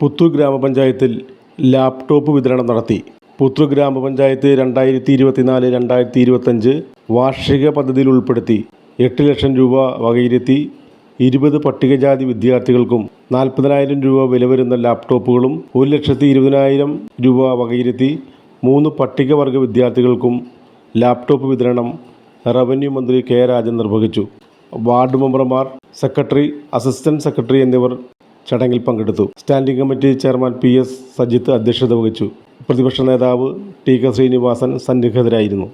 പുത്തൂർ ഗ്രാമപഞ്ചായത്തിൽ ലാപ്ടോപ്പ് വിതരണം നടത്തി. പുത്തൂർ ഗ്രാമപഞ്ചായത്ത് രണ്ടായിരത്തി ഇരുപത്തിനാല് രണ്ടായിരത്തി ഇരുപത്തഞ്ച് വാർഷിക പദ്ധതിയിൽ ഉൾപ്പെടുത്തി എട്ട് ലക്ഷം രൂപ വകയിരുത്തി ഇരുപത് പട്ടികജാതി വിദ്യാർത്ഥികൾക്കും നാൽപ്പതിനായിരം രൂപ വില വരുന്ന ലാപ്ടോപ്പുകളും ഒരു ലക്ഷത്തി ഇരുപതിനായിരം രൂപ വകയിരുത്തി മൂന്ന് പട്ടികവർഗ വിദ്യാർത്ഥികൾക്കും ലാപ്ടോപ്പ് വിതരണം റവന്യൂ മന്ത്രി കെ രാജൻ നിർവഹിച്ചു. വാർഡ് മെമ്പർമാർ സെക്രട്ടറി അസിസ്റ്റന്റ് സെക്രട്ടറി എന്നിവർ ചടങ്ങിൽ പങ്കെടുത്തു. Standing committee chairman P S Sajith അധ്യക്ഷത വഹിച്ചു. പ്രതിപക്ഷ നേതാവ് ടി കെ ശ്രീനിവാസൻ സന്നിഹിതരായിരുന്നു.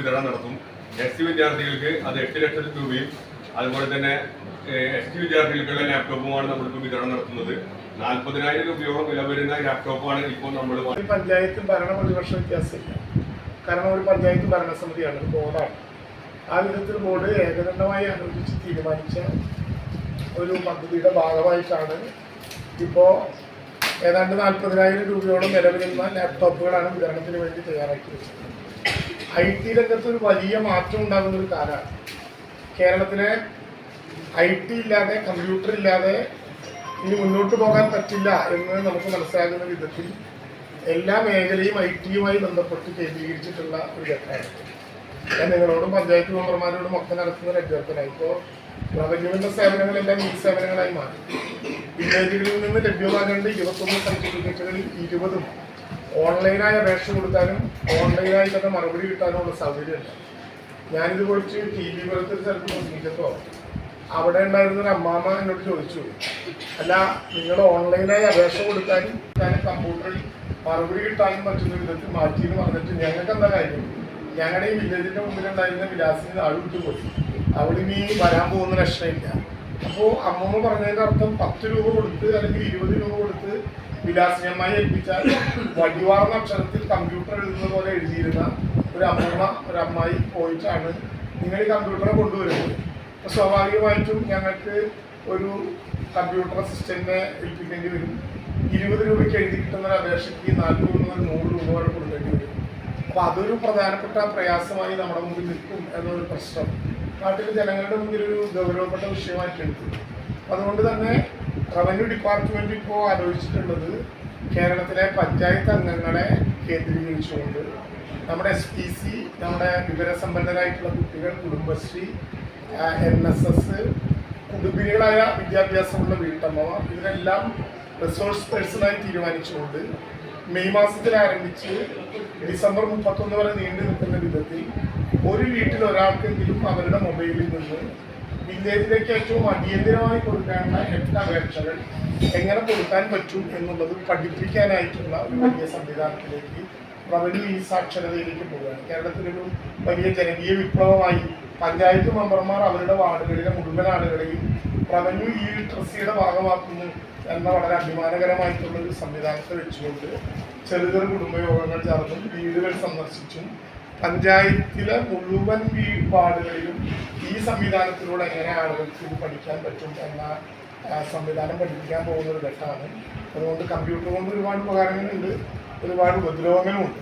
വിതരണം നടത്തും. എസ് സി വിദ്യാർത്ഥികൾക്ക് അത് എട്ട് ലക്ഷം രൂപയും അതുപോലെ തന്നെ എസ് ടി വിദ്യാർത്ഥികൾക്കുള്ള ലാപ്ടോപ്പുമാണ് നമ്മളിപ്പോൾ വിതരണം നടത്തുന്നത്. നാൽപ്പതിനായിരം രൂപയോളം വില വരുന്ന ലാപ്ടോപ്പാണ് ഇപ്പോൾ നമ്മൾ പഞ്ചായത്തും ഭരണ പ്രതിപക്ഷ വ്യത്യാസമില്ല. കാരണം ഒരു പഞ്ചായത്ത് ഭരണസമിതിയാണ് ഒരു ബോർഡാണ്. ആ വിധത്തിൽ ബോർഡ് ഏകകണ്ഠമായി ആലോചിച്ച് തീരുമാനിച്ച ഒരു പദ്ധതിയുടെ ഭാഗമായിട്ടാണ് ഇപ്പോൾ ഏതാണ്ട് നാൽപ്പതിനായിരം രൂപയോളം വില വരുന്ന ലാപ്ടോപ്പുകളാണ് വിതരണത്തിന് വേണ്ടി തയ്യാറാക്കി വെച്ചത്. ഐ ടി രംഗത്ത് ഒരു വലിയ മാറ്റം ഉണ്ടാകുന്ന ഒരു കാലമാണ്. കേരളത്തിലെ ഐ ടി ഇല്ലാതെ കമ്പ്യൂട്ടർ ഇല്ലാതെ ഇനി മുന്നോട്ട് പോകാൻ പറ്റില്ല എന്ന് നമുക്ക് മനസ്സിലാകുന്ന വിധത്തിൽ എല്ലാ മേഖലയും ഐ ടിയുമായി ബന്ധപ്പെട്ട് കേന്ദ്രീകരിച്ചിട്ടുള്ള ഒരു ഘട്ടമാണ്. ഞാൻ നിങ്ങളോടും പഞ്ചായത്ത് മെമ്പർമാരോടും ഒക്കെ നടത്തുന്ന ഒരു അഭ്യർത്ഥന ഇപ്പോൾ റവന്യൂവിന്റെ സേവനങ്ങളെല്ലാം ഈ സേവനങ്ങളായി മാറി. വില്ലേജുകളിൽ നിന്ന് ലഭ്യമാകേണ്ട ഇരുപത്തൊന്ന് സർട്ടിഫിക്കറ്റുകളിൽ ഇരുപതും ഓൺലൈനായി അപേക്ഷ കൊടുത്താലും ഓൺലൈനായി തന്നെ മറുപടി കിട്ടാനുള്ള സൗകര്യമുണ്ട് ഞാനിത് കുറിച്ച് ടി വി പോലത്തെ ഒരു സ്ഥലത്ത് പ്രസംഗിച്ചപ്പോൾ അവിടെ ഉണ്ടായിരുന്ന ഒരു അമ്മാമ്മ എന്നോട് ചോദിച്ചു. അല്ല നിങ്ങൾ ഓൺലൈനായി അപേക്ഷ കൊടുക്കാനും ഞാൻ കമ്പ്യൂട്ടറിൽ മറുപടി കിട്ടാനും പറ്റുന്ന വിധത്തിൽ മാറ്റി എന്ന് പറഞ്ഞിട്ട് ഞങ്ങൾക്ക് എന്താ കാര്യം? ഞങ്ങളുടെ ഈ വില്ലേജിന്റെ മുമ്പിലുണ്ടായിരുന്ന വിലാസിന് ആൾ വിട്ടുപോയി. അവിടെ ഇനി വരാൻ പോകുന്ന ലക്ഷണമില്ല അപ്പോൾ അമ്മമ്മ പറഞ്ഞതിന്റെ അർത്ഥം പത്ത് രൂപ കൊടുത്ത് അല്ലെങ്കിൽ ഇരുപത് രൂപ കൊടുത്ത് വിലാസിനമായി ഏൽപ്പിച്ചാൽ വടിവാർന്ന അക്ഷരത്തിൽ കമ്പ്യൂട്ടർ എഴുതുന്ന പോലെ എഴുതിയിരുന്ന ഒരു അമ്മമ്മ ഒരു അമ്മായി പോയിട്ടാണ് നിങ്ങൾ ഈ കമ്പ്യൂട്ടറെ കൊണ്ടുവരുന്നത്. അപ്പോൾ സ്വാഭാവികമായിട്ടും ഞങ്ങൾക്ക് ഒരു കമ്പ്യൂട്ടർ അസിസ്റ്റന്റിനെ ഏൽപ്പിക്കേണ്ടി വരും. ഇരുപത് രൂപയ്ക്ക് എഴുതി കിട്ടുന്ന ഒരു അപേക്ഷയ്ക്ക് നാൽപ്പത് മുതൽ നൂറ് രൂപ വരെ കൊടുക്കേണ്ടി വരും. അപ്പോൾ അതൊരു പ്രധാനപ്പെട്ട പ്രയാസമായി നമ്മുടെ മുമ്പിൽ നിൽക്കും എന്നൊരു പ്രശ്നം. നാട്ടിലെ ജനങ്ങളുടെ മുന്നിൽ ഒരു ഗൗരവപ്പെട്ട വിഷയമായിട്ട് എടുത്തു. അതുകൊണ്ട് തന്നെ റവന്യൂ ഡിപ്പാർട്ട്മെന്റ് ഇപ്പോൾ ആലോചിച്ചിട്ടുള്ളത് കേരളത്തിലെ പഞ്ചായത്ത് അംഗങ്ങളെ കേന്ദ്രീകരിച്ചുകൊണ്ട് നമ്മുടെ എസ് പി സി നമ്മുടെ വിവരസമ്പന്നരായിട്ടുള്ള കുട്ടികൾ കുടുംബശ്രീ എൻ എസ് എസ് കുടുംബിനികളായ വിദ്യാഭ്യാസമുള്ള വീട്ടമ്മമാർ ഇതിനെല്ലാം റിസോഴ്സ് പേഴ്സണായി തീരുമാനിച്ചുകൊണ്ട് മെയ് മാസത്തിൽ ആരംഭിച്ച് ഡിസംബർ മുപ്പത്തൊന്ന് വരെ നീണ്ടു നിൽക്കുന്ന വിധത്തിൽ ഒരു വീട്ടിൽ ഒരാൾക്കെങ്കിലും അവരുടെ മൊബൈലിൽ നിന്ന് വില്ലേജിലേക്ക് ഏറ്റവും അടിയന്തിരമായി കൊടുക്കേണ്ട എട്ട് അപേക്ഷകൾ എങ്ങനെ കൊടുക്കാൻ പറ്റും എന്നുള്ളത് പഠിപ്പിക്കാനായിട്ടുള്ള ഒരു വലിയ സംവിധാനത്തിലേക്ക് റവന്യൂ ഈ സാക്ഷരതയിലേക്ക് പോവുകയാണ്. കേരളത്തിലൊരു വലിയ ജനകീയ വിപ്ലവമായി പഞ്ചായത്ത് മെമ്പർമാർ അവരുടെ വാർഡുകളിലെ മുഴുവൻ ആളുകളെയും റവന്യൂ ഈ ലിറ്ററസിയുടെ ഭാഗമാക്കുന്നു എന്ന വളരെ അഭിമാനകരമായിട്ടുള്ള ഒരു സംവിധാനത്തെ വെച്ചുകൊണ്ട് ചെറുതെറു കുടുംബയോഗങ്ങൾ ചേർന്നും വീടുകൾ സന്ദർശിച്ചും പഞ്ചായത്തിലെ മുഴുവൻ വീ വാർഡുകളിലും ഈ സംവിധാനത്തിലൂടെ എങ്ങനെ ആളുകൾക്ക് ഇത് പഠിക്കാൻ പറ്റും എന്ന സംവിധാനം പഠിപ്പിക്കാൻ പോകുന്ന ഒരു ഘട്ടമാണ്. അതുകൊണ്ട് കമ്പ്യൂട്ടർ കൊണ്ട് ഒരുപാട് ഉപകാരങ്ങളുണ്ട്. ഒരുപാട് ഉപദ്രവങ്ങളുമുണ്ട്